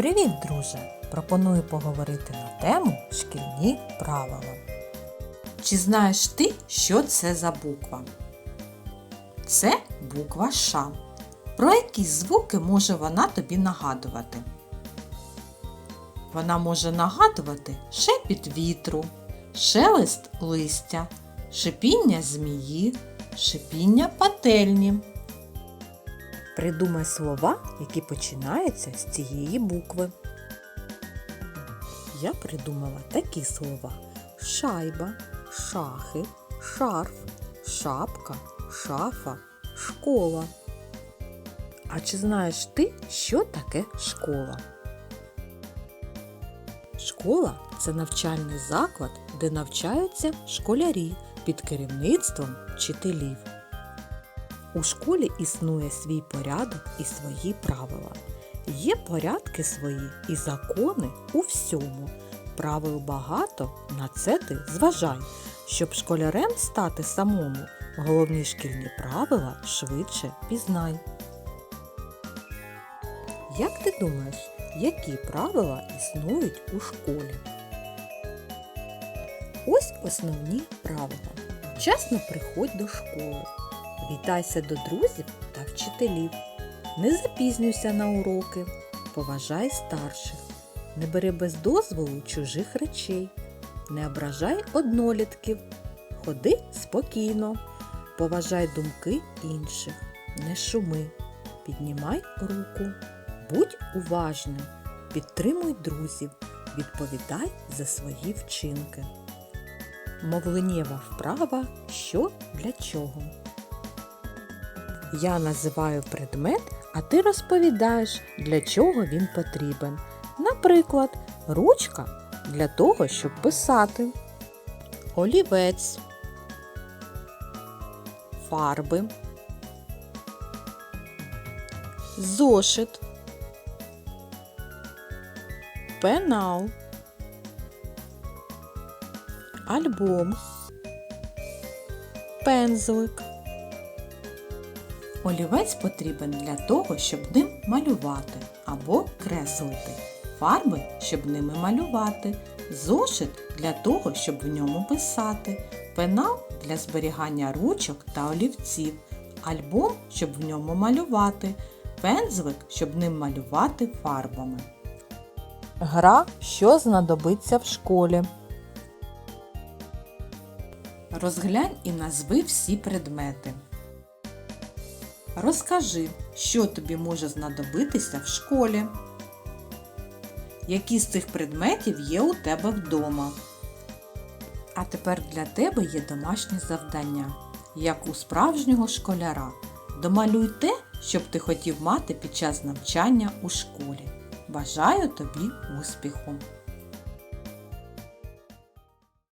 Привіт, друже! Пропоную поговорити на тему шкільні правила. Чи знаєш ти, що це за буква? Це буква Ш. Про які звуки може вона тобі нагадувати? Вона може нагадувати шепіт вітру, шелест листя, шипіння змії, шипіння пательні. Придумай слова, які починаються з цієї букви. Я придумала такі слова: шайба, шахи, шарф, шапка, шафа, школа. А чи знаєш ти, що таке школа? Школа це навчальний заклад, де навчаються школярі під керівництвом вчителів. У школі існує свій порядок і свої правила. Є порядки свої і закони у всьому. Правил багато, на це ти зважай. Щоб школярем стати самому, головні шкільні правила швидше пізнай. Як ти думаєш, які правила існують у школі? Ось основні правила. Вчасно приходь до школи. Вітайся до друзів та вчителів. Не запізнюйся на уроки. Поважай старших. Не бери без дозволу чужих речей. Не ображай однолітків. Ходи спокійно. Поважай думки інших. Не шуми. Піднімай руку. Будь уважним. Підтримуй друзів. Відповідай за свої вчинки. Мовленнєва вправа що для чого. Я називаю предмет, а ти розповідаєш, для чого він потрібен. Наприклад, ручка для того, щоб писати, олівець, фарби, зошит, пенал, альбом, пензлик. Олівець потрібен для того, щоб ним малювати або креслити. Фарби, щоб ними малювати. Зошит для того, щоб в ньому писати. Пенал для зберігання ручок та олівців. Альбом, щоб в ньому малювати. Пензлик, щоб ним малювати фарбами. Гра, що знадобиться в школі. Розглянь і назви всі предмети. Розкажи, що тобі може знадобитися в школі. Які з цих предметів є у тебе вдома? А тепер для тебе є домашнє завдання, як у справжнього школяра. Домалюй те, що б ти хотів мати під час навчання у школі. Бажаю тобі успіху!